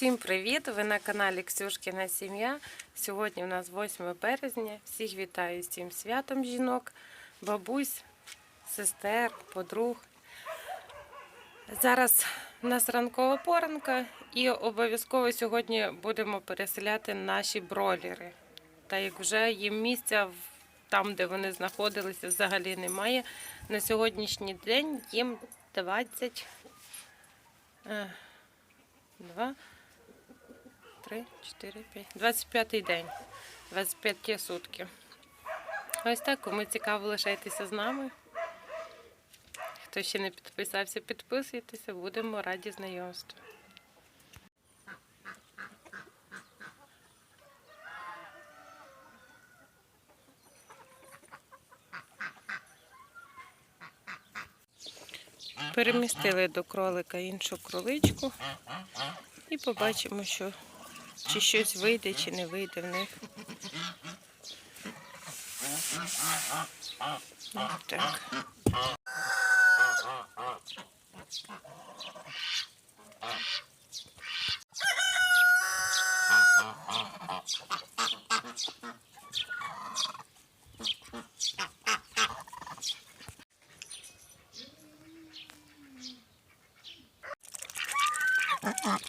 Всім привіт! Ви на каналі Ксюшкіна Сім'я. Сьогодні у нас 8 березня. Всіх вітаю з цим святом жінок, бабусь, сестер, подруг. Зараз у нас ранкова поранка і обов'язково сьогодні будемо переселяти наші бройлери. Та як вже їм місця там, де вони знаходилися, взагалі немає. На сьогоднішній день їм 20. е, Два, три, чотири, п'ять. 25 день. 25 сутки. Ось так, кому цікаво, лишайтеся з нами. Хто ще не підписався, підписуйтеся, будемо раді знайомству. Перемістили до кролика іншу кроличку і побачимо, що чи щось вийде, чи не вийде в них. Ось так.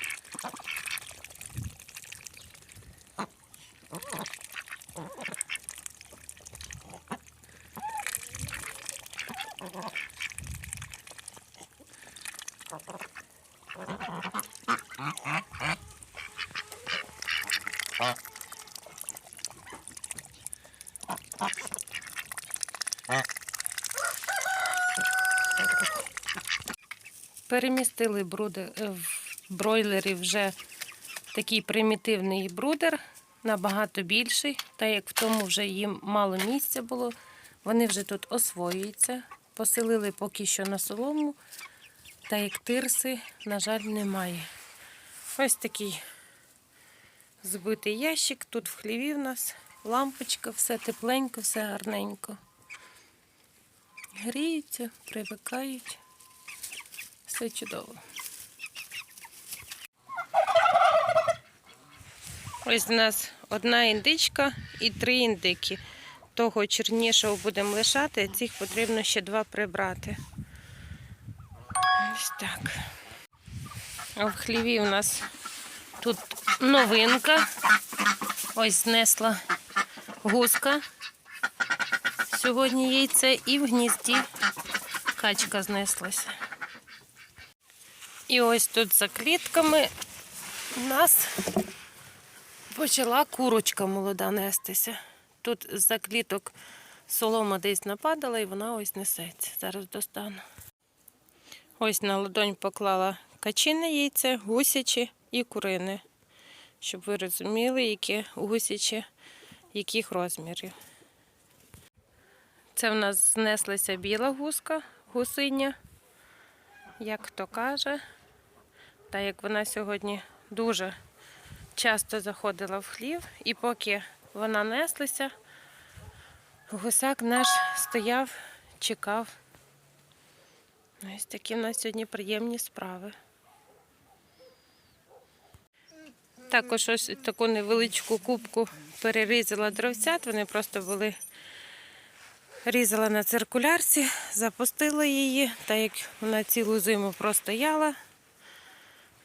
Перемістили бруди, е, в бройлерів вже такий примітивний брудер, набагато більший, та як в тому вже їм мало місця було. Вони вже тут освоюються. Поселили поки що на солому, та як тирси, на жаль, немає. Ось такий збитий ящик. Тут в хліві в нас лампочка, все тепленько, все гарненько. Гріються, привикають. Все чудово. Ось у нас одна індичка і три індики. Того чорнішого будемо лишати, цих потрібно ще два прибрати. Ось так. В хліві у нас тут новинка. Ось знесла гуска. Сьогодні яйце і в гнізді качка знеслася. І ось тут за клітками у нас почала курочка молода нестися. Тут за кліток солома десь нападала і вона ось несеться. Зараз достану. Ось на ладонь поклала качине яйце, гусяче і курине. Щоб ви розуміли, які гусяче, яких розмірів. Це в нас знеслася біла гуска, гусиня, як хто каже. Та як вона сьогодні дуже часто заходила в хлів, і поки вона неслася, гусак наш стояв, чекав. Ось такі в нас сьогодні приємні справи. Також ось таку невеличку кубку перерізала дровцят, вони просто були різала на циркулярці, запустила її, так як вона цілу зиму простояла.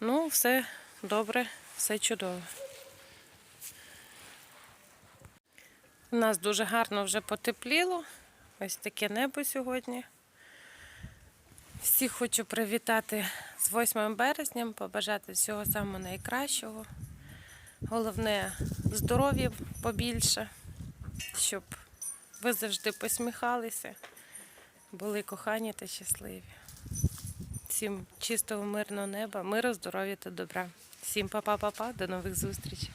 Ну, все добре, все чудово. У нас дуже гарно вже потепліло. Ось таке небо сьогодні. Всіх хочу привітати з 8 березням, побажати всього самого найкращого. Головне здоров'я побільше, щоб ви завжди посміхалися, були кохані та щасливі. Всім чистого, мирного неба, миру, здоров'я та добра. Всім па-па-па-па, до нових зустрічей.